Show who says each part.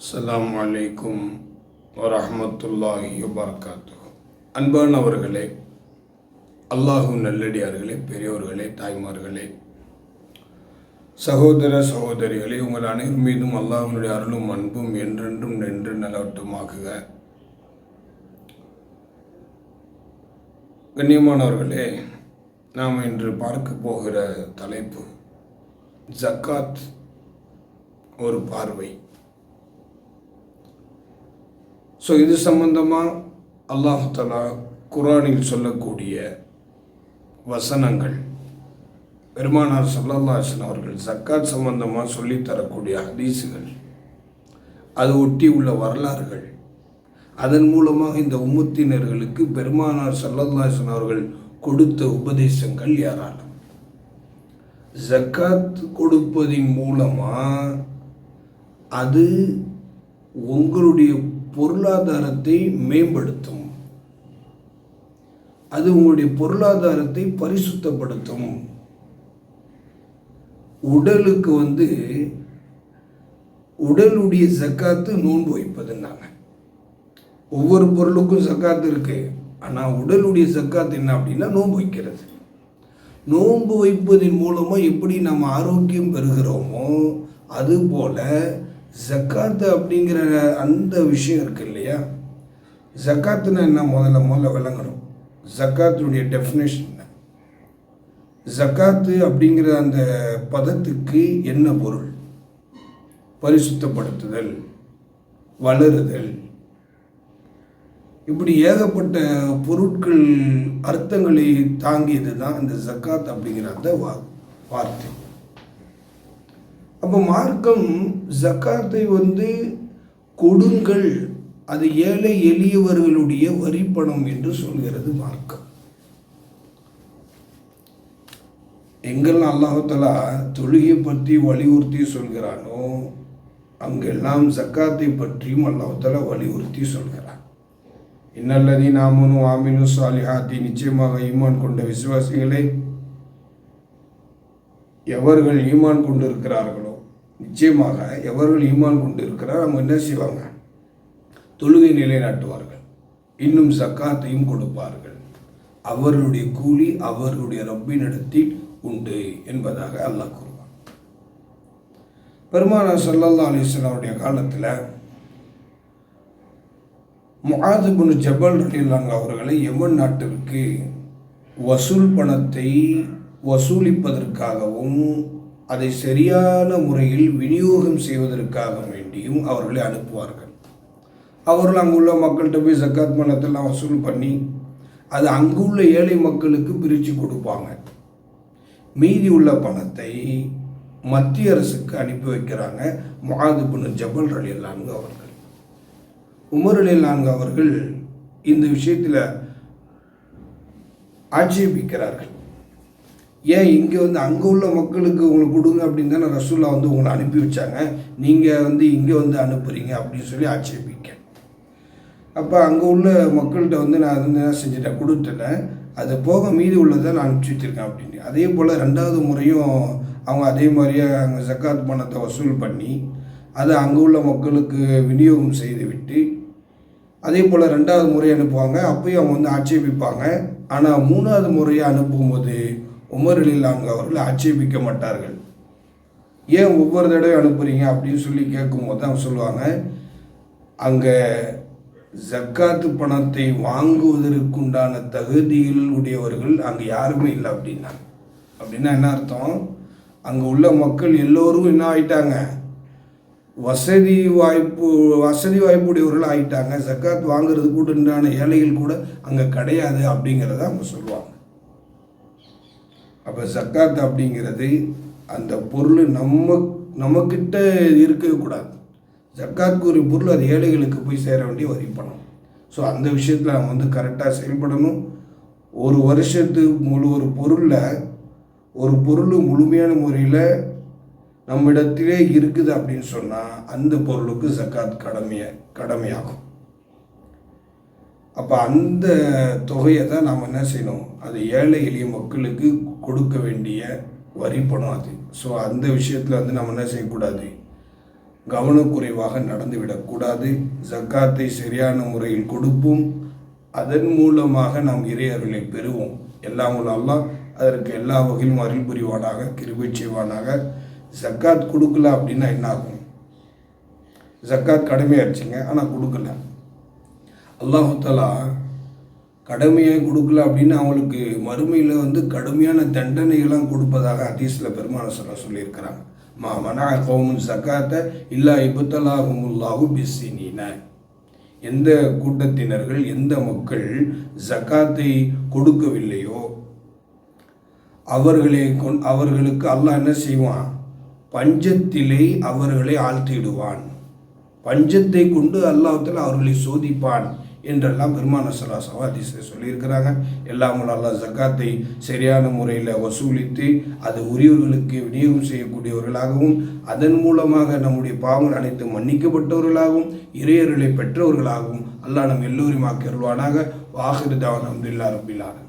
Speaker 1: அஸ்லாம் வலைக்கும் வரமத்துல்லாஹி வபர்காத்து அன்பானவர்களே அல்லாஹு நல்லடியார்களே பெரியோர்களே தாய்மார்களே சகோதர சகோதரிகளே உங்கள் அனைவர் மீதும் அல்லாஹினுடைய அருளும் அன்பும் என்றென்றும் நின்று நிலவட்டுமாக்குக கண்ணியமானவர்களே நாம் இன்று பார்க்க போகிற தலைப்பு ஜக்காத் ஒரு பார்வை. ஸோ இது சம்பந்தமாக அல்லாஹலா குரானில் சொல்லக்கூடிய வசனங்கள். பெருமானார் சல்லாஹன் அவர்கள் ஜக்காத் சம்பந்தமாக சொல்லித் தரக்கூடிய ஹதீஸுகள். அது ஒட்டி உள்ள வரலாறுகள். அதன் மூலமாக இந்த உம்மத்தினர்களுக்கு பெருமானார் சல்லல்லாஹன் அவர்கள் கொடுத்த உபதேசங்கள் யாராலும் ஜக்காத் கொடுப்பதின் மூலமாக அது உங்களுடைய பொருளாதாரத்தை மேம்படுத்தும். அது உங்களுடைய பொருளாதாரத்தை பரிசுத்தப்படுத்தும். உடலுக்கு வந்து உடலுடைய சக்காத்து நோன்பு வைப்பதுன்னாங்க. ஒவ்வொரு பொருளுக்கும் சக்காத்து இருக்கு. ஆனால் உடலுடைய சக்காத்து என்ன அப்படின்னா நோன்பு வைக்கிறது. நோன்பு வைப்பதன் மூலமாக எப்படி நம்ம ஆரோக்கியம் பெறுகிறோமோ அதுபோல் ஜக்காத்து அப்படிங்கிற அந்த விஷயம் இருக்கு இல்லையா? ஜக்காத்துனா என்ன? முதல்ல முதல்ல விளங்கணும். ஜக்காத்துடைய டெஃபினேஷன் என்ன? ஜக்காத்து அப்படிங்கிற அந்த பதத்துக்கு என்ன பொருள்? பரிசுத்தப்படுத்துதல் வளருதல். இப்படி ஏகப்பட்ட பொருட்கள் அர்த்தங்களை தாங்கியது தான் இந்த ஜக்காத் அப்படிங்கிற அந்த வா வார்த்தை. அப்போ மார்க்கம் ஜக்காத்தை வந்து கொடுங்கள். அது ஏழை எளியவர்களுடைய வரிப்பணம் என்று சொல்கிறது மார்க்கம். எங்கெல்லாம் அல்லாஹலா தொழுகை பற்றி வலியுறுத்தி சொல்கிறானோ அங்கெல்லாம் ஜக்காத்தை பற்றியும் அல்லாஹலா வலியுறுத்தி சொல்கிறான். இன்னல்லதி நாமனும் ஆமினு சாலிஹாத்தி நிச்சயமாக ஈமான் கொண்ட விசுவாசிகளே எவர்கள் ஈமான் கொண்டிருக்கிறார்களோ நிச்சயமாக எவர்கள் ஈமான் கொண்டு இருக்கிறார் அவங்க என்ன செய்வாங்க? தொழுகை நிலைநாட்டுவார்கள். இன்னும் சக்காத்தையும் கொடுப்பார்கள். அவர்களுடைய கூலி அவர்களுடைய ரப்பினிடத்தில் உண்டு என்பதாக அல்லாஹ் கூறுவான். பெருமானா சல்லல்லா அலிஸ்லாவுடைய காலத்தில் முகாதுபுன் ஜபல் ரலிலாங்க அவர்களை எமன் நாட்டிற்கு வசூல் பணத்தை வசூலிப்பதற்காகவும் அதை சரியான முறையில் விநியோகம் செய்வதற்காக வேண்டியும் அவர்களை அனுப்புவார்கள். அவர்கள் அங்குள்ள மக்கள்கிட்ட போய் ஜக்காத் பணத்தெல்லாம் வசூல் பண்ணி அது அங்குள்ள ஏழை மக்களுக்கு பிரித்து கொடுப்பாங்க. மீதி உள்ள பணத்தை மத்திய அரசுக்கு அனுப்பி வைக்கிறாங்க முகாதுபுன் ஜபல் ரலிலான்கு அவர்கள். உமர் அலிலான்கு அவர்கள் இந்த விஷயத்தில் ஆட்சேபிக்கிறார்கள். ஏன் இங்கே வந்து அங்கே உள்ள மக்களுக்கு உங்களுக்கு கொடுங்க அப்படின்னு தானே ரசூல்லா வந்து உங்களை அனுப்பி வச்சாங்க. நீங்கள் வந்து இங்கே வந்து அனுப்புகிறீங்க அப்படின்னு சொல்லி ஆட்சேபிக்க அப்போ அங்கே உள்ள மக்கள்கிட்ட வந்து நான் வந்து என்ன செஞ்சுட்டேன்? கொடுத்துட்டேன். அது போக மீதி உள்ளதை நான் அனுப்பிச்சி வச்சுருக்கேன் அப்படின்னு. அதே போல் ரெண்டாவது முறையும் அவங்க அதே மாதிரியே அங்கே ஜக்காத் பணத்தை வசூல் பண்ணி அதை அங்கே உள்ள மக்களுக்கு விநியோகம் செய்து விட்டு அதே போல் ரெண்டாவது முறை அனுப்புவாங்க. அப்பயும் அவங்க வந்து ஆட்சேபிப்பாங்க. ஆனால் மூணாவது முறையை அனுப்பும்போது உமர் அலிலாங்க அவர்கள் ஆட்சேபிக்க மாட்டார்கள். ஏன் ஒவ்வொரு தடவை அனுப்புகிறீங்க அப்படின்னு சொல்லி கேட்கும்போது தான் சொல்லுவாங்க அங்கே ஜக்காத்து பணத்தை வாங்குவதற்குண்டான தகுதியில் உடையவர்கள் அங்கே யாருமே இல்லை அப்படின்னா. அப்படின்னா என்ன அர்த்தம்? அங்கே உள்ள மக்கள் எல்லோரும் என்ன ஆயிட்டாங்க? வசதி வாய்ப்பு வசதி வாய்ப்புடையவர்கள் ஆயிட்டாங்க. ஜக்காத் வாங்குறதுக்கு உண்டான ஏழைகள் கூட அங்கே கிடையாது அப்படிங்கிறத அவங்க சொல்லுவாங்க. அப்போ ஜக்காத் அப்படிங்கிறது அந்த பொருள் நம்ம நம்மக்கிட்ட இருக்கக்கூடாது ஜக்காத்துக்கு ஒரு பொருள் அது ஏழைகளுக்கு போய் சேர வேண்டிய வரி பணம். ஸோ அந்த விஷயத்தில் நம்ம வந்து கரெக்டாக செயல்படணும். ஒரு வருஷத்துக்கு முழு ஒரு பொருளில் ஒரு பொருள் முழுமையான முறையில் நம்மிடத்திலே இருக்குது அப்படின்னு சொன்னால் அந்த பொருளுக்கு ஜக்காத் கடமையை கடமையாகும். அப்போ அந்த தொகையை தான் நாம் என்ன செய்யணும்? அது ஏழை எளிய மக்களுக்கு கொடுக்க வேண்டிய வரி பணம் அது. ஸோ அந்த விஷயத்தில் வந்து நம்ம என்ன செய்யக்கூடாது? கவனக்குறைவாக நடந்துவிடக்கூடாது ஜக்காத்தை சரியான முறையில் கொடுப்போம். அதன் மூலமாக நாம் இறையர்களை பெறுவோம். எல்லாம் உள்ள அல்லாஹ் அதற்கு எல்லா வகையிலும் அருள் புரிவானாக கிருபை செய்வானாக. ஜக்காத் கொடுக்கல அப்படின்னா என்ன ஆகும்? ஜக்காத் கடமையாச்சுங்க ஆனால் கொடுக்கல. அல்லாஹாலா கடமையாக கொடுக்கல அப்படின்னு அவங்களுக்கு மறுமையில் வந்து கடுமையான தண்டனைகள்லாம் கொடுப்பதாக அதீஸில் பெருமான சொல்ல சொல்லியிருக்கிறாங்க. மா மனா கவுமுன் ஜக்காத்தை இல்லா இபுத்தலாஹுமுல்லாஹு பிஸ்ஸினின. எந்த கூட்டத்தினர்கள் எந்த மக்கள் ஜக்காத்தை கொடுக்கவில்லையோ அவர்களை கொண் அவர்களுக்கு அல்லாஹ் என்ன செய்வான்? பஞ்சத்திலே அவர்களை ஆழ்த்திடுவான். பஞ்சத்தை கொண்டு அல்லாஹத்தில் அவர்களை சோதிப்பான். என்றெல்லாம் பெருமான சலாசவா அதிசய சொல்லியிருக்கிறாங்க. எல்லாம் அல்லாஹ் ஜக்காத்தை சரியான முறையில் வசூலித்து அது உரியவர்களுக்கு விநியோகம் செய்யக்கூடியவர்களாகவும் அதன் மூலமாக நம்முடைய பாவங்கள் அனைத்தும் மன்னிக்கப்பட்டவர்களாகவும் இறையர்களை பெற்றவர்களாகவும் அல்லாஹ் நம் எல்லோரும் ஆக்கியருள்வானாக வாகிருதான் அப்துல்லா ரபிலான